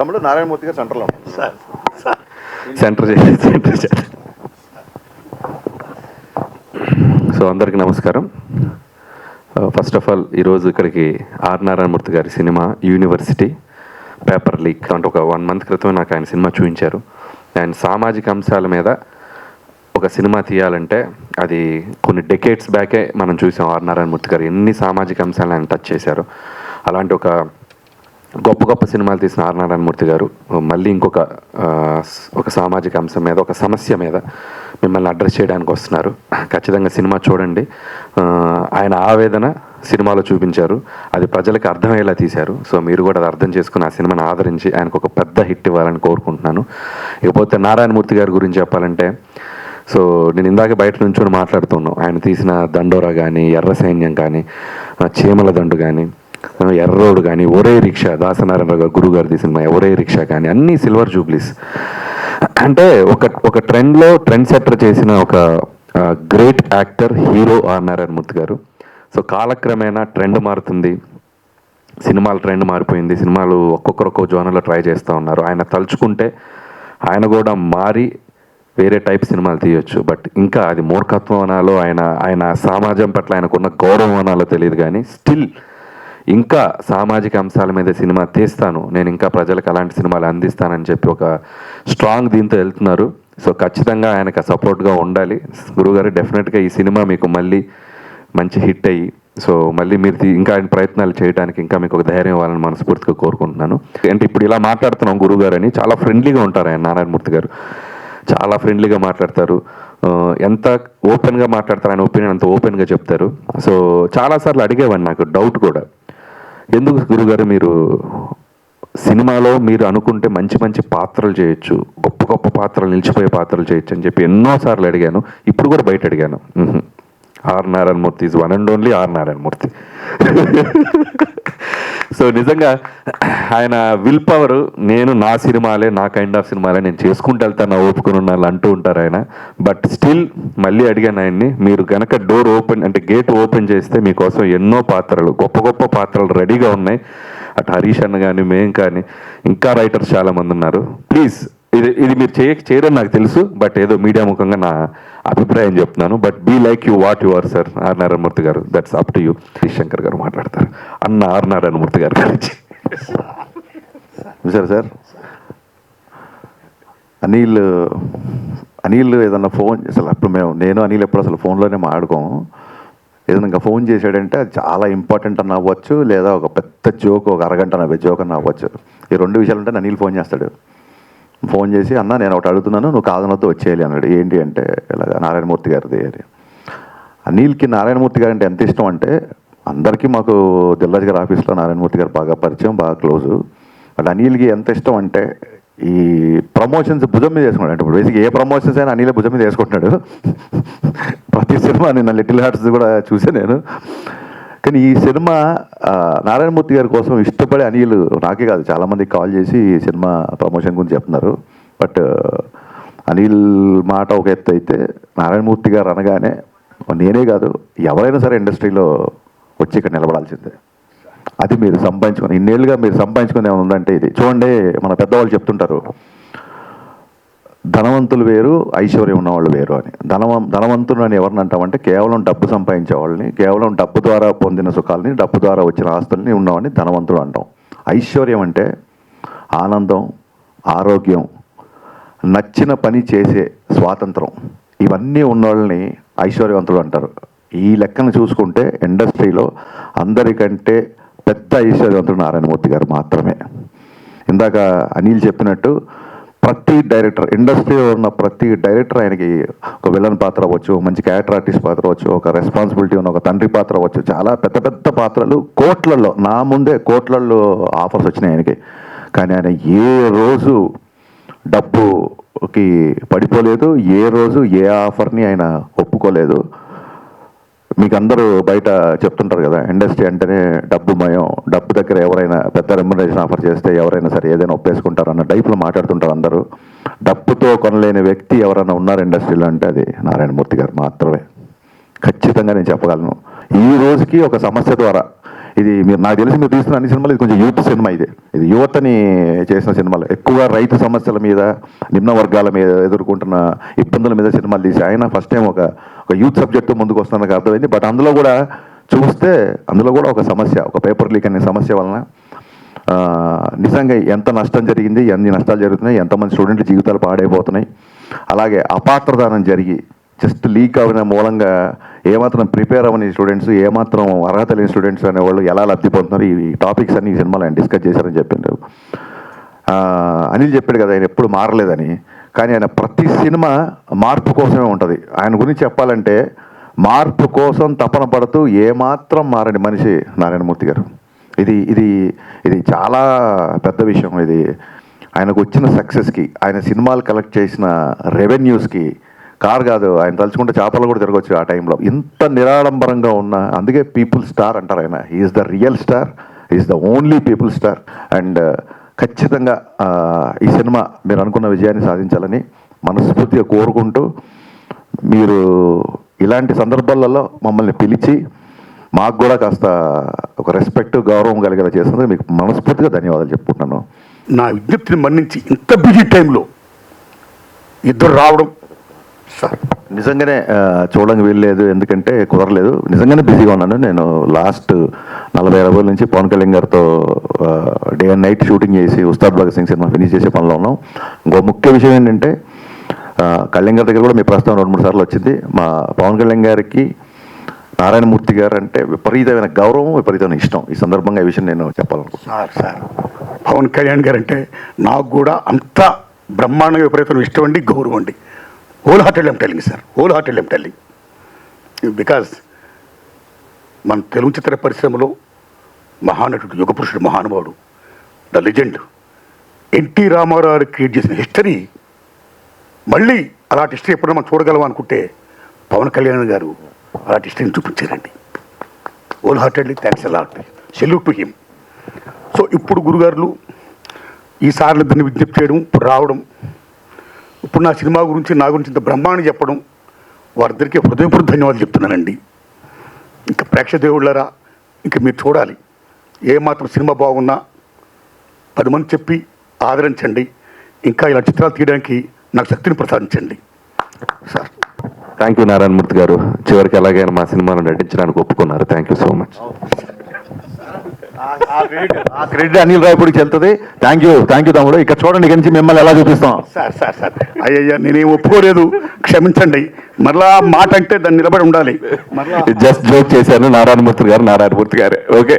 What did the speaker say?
తమ్ముడు నారాయణమూర్తి గారు సెంటర్లో ఉన్నారు. సెంటర్ చేసి సెంటర్ చేసి. సో అందరికీ నమస్కారం. ఫస్ట్ ఆఫ్ ఆల్ ఈరోజు ఇక్కడికి ఆర్ నారాయణమూర్తి గారి సినిమా యూనివర్సిటీ పేపర్ లీక్. అంటే ఒక వన్ మంత్ క్రితం నాకు ఆయన సినిమా చూపించారు. ఆయన సామాజిక అంశాల మీద ఒక సినిమా తీయాలంటే అది కొన్ని డెకేట్స్ బ్యాకే మనం చూసాం ఆర్ నారాయణమూర్తి గారు. ఎన్ని సామాజిక అంశాలను ఆయన టచ్ చేశారు. అలాంటి ఒక గొప్ప గొప్ప సినిమాలు తీసిన ఆర్ నారాయణమూర్తి గారు. మళ్ళీ ఇంకొక ఒక సామాజిక అంశం మీద ఒక సమస్య మీద మిమ్మల్ని అడ్రస్ చేయడానికి వస్తున్నారు. ఖచ్చితంగా సినిమా చూడండి. ఆయన ఆవేదన సినిమాలో చూపించారు. అది ప్రజలకు అర్థమయ్యేలా తీశారు. సో మీరు కూడా అది అర్థం చేసుకుని ఆ సినిమాను ఆదరించి ఆయనకు ఒక పెద్ద హిట్ ఇవ్వాలని కోరుకుంటున్నాను. ఇకపోతే నారాయణమూర్తి గారి గురించి చెప్పాలంటే సో నేను ఇందాక బయట నుంచి మాట్లాడుతున్నాను. ఆయన తీసిన దండోరా కానీ ఎర్ర సైన్యం కానీ చీమల దండు కానీ ఎర్రోడు కానీ ఒరే రిక్షా దాసనారాయణరావు గారు గురువు గారు తీసిన ఒరే రిక్షా కానీ అన్నీ సిల్వర్ జూబ్లీస్. అంటే ఒక ఒక ట్రెండ్లో ట్రెండ్ సెటర్ చేసిన ఒక great actor hero R Narayanamurthy గారు. సో కాలక్రమేణా ట్రెండ్ మారుతుంది. సినిమాల ట్రెండ్ మారిపోయింది. సినిమాలు ఒక్కొక్కరు ఒక్కొక్క జోనర్లో ట్రై చేస్తూ ఉన్నారు. ఆయన తలుచుకుంటే ఆయన కూడా మారి వేరే టైప్ సినిమాలు తీయొచ్చు. బట్ ఇంకా అది మూర్ఖత్వం అనాలో ఆయన ఆయన సమాజం పట్ల ఆయనకున్న గౌరవం అనాలో తెలియదు కానీ స్టిల్ ఇంకా సామాజిక అంశాల మీద సినిమా తీస్తాను. నేను ఇంకా ప్రజలకు అలాంటి సినిమాలు అందిస్తానని చెప్పి ఒక స్ట్రాంగ్ దీంతో వెళ్తున్నారు. సో ఖచ్చితంగా ఆయనకు సపోర్ట్గా ఉండాలి. గురుగారు డెఫినెట్గా ఈ సినిమా మీకు మళ్ళీ మంచి హిట్ అయ్యి సో మళ్ళీ మీరు ఇంకా ఆయన ప్రయత్నాలు చేయడానికి ఇంకా మీకు ఒక ధైర్యం ఇవ్వాలని మనస్ఫూర్తిగా కోరుకుంటున్నాను. అంటే ఇప్పుడు ఇలా మాట్లాడుతున్నాం గురుగారు అని చాలా ఫ్రెండ్లీగా ఉంటారు ఆయన నారాయణమూర్తి గారు. చాలా ఫ్రెండ్లీగా మాట్లాడతారు. ఎంత ఓపెన్గా మాట్లాడతారు ఆయన ఒపీనియన్ అంత ఓపెన్గా చెప్తారు. సో చాలాసార్లు అడిగేవాడిని నాకు డౌట్ కూడా. ఎందుకు గురుగారు మీరు సినిమాలో మీరు అనుకుంటే మంచి మంచి పాత్రలు చేయొచ్చు గొప్ప గొప్ప పాత్రలు నిలిచిపోయే పాత్రలు చేయొచ్చు అని చెప్పి ఎన్నోసార్లు అడిగాను. ఇప్పుడు కూడా బయట అడిగాను. R Narayanamurthy is one and only R Narayanamurthy. So నిజంగా ఆయన విల్ పవర్ నేను నా సినిమాలే నా కైండ్ ఆఫ్ సినిమాలే నేను చేసుకుంటూ వెళ్తాను ఓపుకుని ఉన్నాళ్ళు అంటూ ఉంటారు ఆయన. బట్ స్టిల్ మళ్ళీ అడిగాను ఆయన్ని మీరు కనుక డోర్ ఓపెన్ అంటే గేట్ ఓపెన్ చేస్తే మీకోసం ఎన్నో పాత్రలు గొప్ప గొప్ప పాత్రలు రెడీగా ఉన్నాయి. అటు హరీష్ అన్న కానీ మేం కానీ ఇంకా రైటర్స్ చాలామంది ఉన్నారు. ప్లీజ్ ఇది ఇది మీరు చేయ చేయరని నాకు తెలుసు బట్ ఏదో మీడియా ముఖంగా నా అభిప్రాయం చెప్తున్నాను. But be like you what you are sir R Narayanamurthy గారు that's up to you Shankar గారు మాట్లాడతారు. అన్న ఆర్ నారాయణమూర్తి గారు గురించి. సార్ సార్ అనిల్ అనిల్ ఏదన్నా ఫోన్ అసలు అప్పుడు మేము నేను అనిల్ ఎప్పుడు అసలు ఫోన్లోనే మాట్లాడుకోము. ఏదైనా ఇంకా ఫోన్ చేశాడంటే అది చాలా ఇంపార్టెంట్ అని అవ్వచ్చు లేదా ఒక పెద్ద జోక్ ఒక అరగంట నవ్వే జోక్ అని అవ్వచ్చు ఈ రెండు విషయాలు ఉంటే అనిల్ ఫోన్ చేస్తాడు. ఫోన్ చేసి అన్న నేను ఒకటి అడుగుతున్నాను నువ్వు కాదనతో వచ్చేయాలి అన్నాడు. ఏంటి అంటే ఇలాగ నారాయణమూర్తి గారిది అని. అనిల్కి నారాయణమూర్తి గారు అంటే ఎంత ఇష్టం అంటే అందరికీ మాకు దిల్రాజ్ గారి ఆఫీస్లో నారాయణమూర్తి గారు బాగా పరిచయం బాగా క్లోజు. బట్ అనిల్కి ఎంత ఇష్టం అంటే ఈ ప్రమోషన్స్ భుజం మీద వేసుకున్నాడు అంటే ఇప్పుడు బేసిక్ ఏ ప్రమోషన్స్ అయినా అనిలే భుజం మీద వేసుకుంటున్నాడు. ప్రతి సినిమా నిన్న లిటిల్ హార్ట్స్ కూడా చూసే నేను. కానీ ఈ సినిమా నారాయణమూర్తి గారి కోసం ఇష్టపడే అనిల్ నాకే కాదు. చాలామందికి కాల్ చేసి ఈ సినిమా ప్రమోషన్ గురించి చెప్తున్నారు. బట్ అనిల్ మాట ఒక ఎత్తు అయితే నారాయణమూర్తి గారు అనగానే నేనే కాదు ఎవరైనా సరే ఇండస్ట్రీలో వచ్చి ఇక్కడ నిలబడాల్సిందే. అది మీరు సంపాదించుకొని ఇన్నేళ్ళుగా మీరు సంపాదించుకుని ఏమైనా ఉందంటే ఇది. చూడండి మన పెద్దవాళ్ళు చెప్తుంటారు ధనవంతులు వేరు ఐశ్వర్యం ఉన్నవాళ్ళు వేరు అని. ధనవం ధనవంతులు అని ఎవరిని అంటామంటే కేవలం డబ్బు సంపాదించే వాళ్ళని కేవలం డబ్బు ద్వారా పొందిన సుఖాలని డబ్బు ద్వారా వచ్చిన ఆస్తుల్ని ఉన్నవాడిని ధనవంతుడు అంటాం. ఐశ్వర్యం అంటే ఆనందం ఆరోగ్యం నచ్చిన పని చేసే స్వాతంత్రం. ఇవన్నీ ఉన్నవాళ్ళని ఐశ్వర్యవంతులు అంటారు. ఈ లెక్కను చూసుకుంటే ఇండస్ట్రీలో అందరికంటే పెద్ద ఐశ్వర్యవంతుడు నారాయణమూర్తి గారు మాత్రమే. ఇందాక అనిల్ చెప్పినట్టు ప్రతి డైరెక్టర్ ఇండస్ట్రీలో ఉన్న ప్రతి డైరెక్టర్ ఆయనకి ఒక విలన్ పాత్ర అవ్వచ్చు మంచి క్యారెక్టర్ ఆర్టిస్ట్ పాత్ర అవ్వచ్చు ఒక రెస్పాన్సిబిలిటీ ఉన్న ఒక తండ్రి పాత్ర అవ్వచ్చు. చాలా పెద్ద పెద్ద పాత్రలు కోట్లలో నా ముందే కోట్లలో ఆఫర్స్ వచ్చినాయి ఆయనకి. కానీ ఆయన ఏ రోజు డబ్బుకి పడిపోలేదు ఏ రోజు ఏ ఆఫర్ని ఆయన ఒప్పుకోలేదు. మీకు అందరూ బయట చెప్తుంటారు కదా ఇండస్ట్రీ అంటేనే డబ్బు మయం. డబ్బు దగ్గర ఎవరైనా పెద్ద రెమ్యునరేషన్ ఆఫర్ చేస్తే ఎవరైనా సరే ఏదైనా ఒప్పేసుకుంటారు అన్న టైప్లో మాట్లాడుతుంటారు అందరూ. డబ్బుతో కొనలేని వ్యక్తి ఎవరైనా ఉన్నారు ఇండస్ట్రీలో అంటే అది నారాయణమూర్తి గారు మాత్రమే. ఖచ్చితంగా నేను చెప్పగలను. ఈ రోజుకి ఒక సమస్య ద్వారా ఇది మీరు నాకు తెలిసి మీరు తీస్తున్న అన్ని సినిమాలు ఇది కొంచెం యూత్ సినిమా ఇది. ఇది యువతని చేసిన సినిమాలు. ఎక్కువగా రైతు సమస్యల మీద నిమ్న వర్గాల మీద ఎదుర్కొంటున్న ఇబ్బందుల మీద సినిమాలు తీసి ఆయన ఫస్ట్ టైం ఒక ఒక యూత్ సబ్జెక్ట్ ముందుకు వస్తున్న అర్థమైంది. బట్ అందులో కూడా చూస్తే అందులో కూడా ఒక సమస్య ఒక పేపర్ లీక్ అనే సమస్య వలన నిజంగా ఎంత నష్టం జరిగింది ఎన్ని నష్టాలు జరుగుతున్నాయి ఎంతమంది స్టూడెంట్ జీవితాలు పాడైపోతున్నాయి. అలాగే అపాత్రదానం జరిగి జస్ట్ లీక్ అయిన మూలంగా ఏమాత్రం ప్రిపేర్ అవ్వని స్టూడెంట్స్ ఏమాత్రం అర్హత లేని స్టూడెంట్స్ అనేవాళ్ళు ఎలా లబ్ధి పొందుతున్నారు? ఈ టాపిక్స్ అన్ని ఈ సినిమాలో ఆయన డిస్కస్ చేశారని చెప్పారు. అనిల్ చెప్పాడు కదా ఆయన ఎప్పుడు మారలేదని. కానీ ఆయన ప్రతి సినిమా మార్పు కోసమే ఉంటుంది. ఆయన గురించి చెప్పాలంటే మార్పు కోసం తపన పడుతూ ఏమాత్రం మారని మనిషి నారాయణమూర్తి గారు. ఇది ఇది ఇది చాలా పెద్ద విషయం. ఇది ఆయనకు వచ్చిన సక్సెస్కి ఆయన సినిమాలు కలెక్ట్ చేసిన రెవెన్యూస్కి కార్ కాదు ఆయన తలుచుకుంటే చేపలు కూడా తిరగవచ్చు ఆ టైంలో. ఇంత నిరాడంబరంగా ఉన్న అందుకే పీపుల్ స్టార్ అంటారు ఆయన. Is the real star is the only people star and ఖచ్చితంగా ఈ సినిమా మీరు అనుకున్న విజయాన్ని సాధించాలని మనస్ఫూర్తిగా కోరుకుంటూ మీరు ఇలాంటి సందర్భాలలో మమ్మల్ని పిలిచి మాకు కూడా కాస్త ఒక రెస్పెక్ట్ గౌరవం కలిగేలా చేసినందుకు మీకు మనస్ఫూర్తిగా ధన్యవాదాలు చెప్పుకుంటున్నాను. నా విజ్ఞప్తిని మన్నించి ఇంత బిజీ టైంలో ఇద్దరు రావడం నిజంగానే చూడడానికి వీల్లేదు ఎందుకంటే కుదరలేదు. నిజంగానే బిజీగా ఉన్నాను. నేను లాస్ట్ నలభై అరవై రోజుల నుంచి పవన్ కళ్యాణ్ గారితో డే అండ్ నైట్ షూటింగ్ చేసి ఉస్తాద్ భగత్ సింగ్ సినిమా ఫినిష్ చేసే పనిలో ఉన్నాం. ఇంకో ముఖ్య విషయం ఏంటంటే కళ్యాణ్ గారి దగ్గర కూడా మీ ప్రస్తావన రెండు మూడు సార్లు వచ్చింది. మా పవన్ కళ్యాణ్ గారికి నారాయణమూర్తి గారు అంటే విపరీతమైన గౌరవం విపరీతమైన ఇష్టం. ఈ సందర్భంగా ఈ విషయం నేను చెప్పాలనుకుంటున్నాను. సార్ సార్ పవన్ కళ్యాణ్ గారు అంటే నాకు కూడా అంత బ్రహ్మాండంగా విపరీతం ఇష్టం అండి గౌరవం అండి. Whole hearted am telling sir whole hearted am telling because మన తెలుగు చిత్ర పరిశ్రమలో మహానటుడు యుగపురుషుడు మహానుభావుడు the legend NT Rama Rao create చేసిన హిస్టరీ మళ్ళీ అలాంటి హిస్టరీ ఎప్పుడైనా మనం చూడగలం అనుకుంటే పవన్ కళ్యాణ్ గారు అలాంటి హిస్టరీని చూపించారండి. Whole heartedly thanks a lot salute to him so ఇప్పుడు గురుగారులు ఈసార్లు దీన్ని విజ్ఞప్తి చేయడం ఇప్పుడు రావడం ఇప్పుడు నా సినిమా గురించి నా గురించి ఇంత బ్రహ్మాండం చెప్పడం వారిద్దరికీ హృదయపూర్వక ధన్యవాదాలు చెప్తున్నానండి. ఇంకా ప్రేక్షక దేవుళ్ళారా ఇంకా మీరు చూడాలి. ఏ మాత్రం సినిమా బాగున్నా పది మంది చెప్పి ఆదరించండి. ఇంకా ఇలా చిత్రాలు తీయడానికి నాకు శక్తిని ప్రసాదించండి. సార్. థ్యాంక్ యూ నారాయణమూర్తి గారు. చివరికి ఎలాగైనా మా సినిమాను నటించడానికి ఒప్పుకున్నారు. థ్యాంక్ యూ సో మచ్ ఆ క్రెడిట్ అనిల్ రాయపూడికి వెళ్తుంది. థ్యాంక్ యూ థ్యాంక్ యూ తమ్ముడు. ఇక్కడ చూడండి ఇక్కడి నుంచి మిమ్మల్ని ఎలా చూపిస్తాం. Sir sir sir. అయ్యయ్యా నేనేం ఒప్పుకోలేదు. క్షమించండి. మరలా మాట అంటే దాన్ని నిలబడి ఉండాలి. జస్ట్ జోక్ చేశాను నారాయణమూర్తి గారు నారాయణమూర్తి గారే. Okay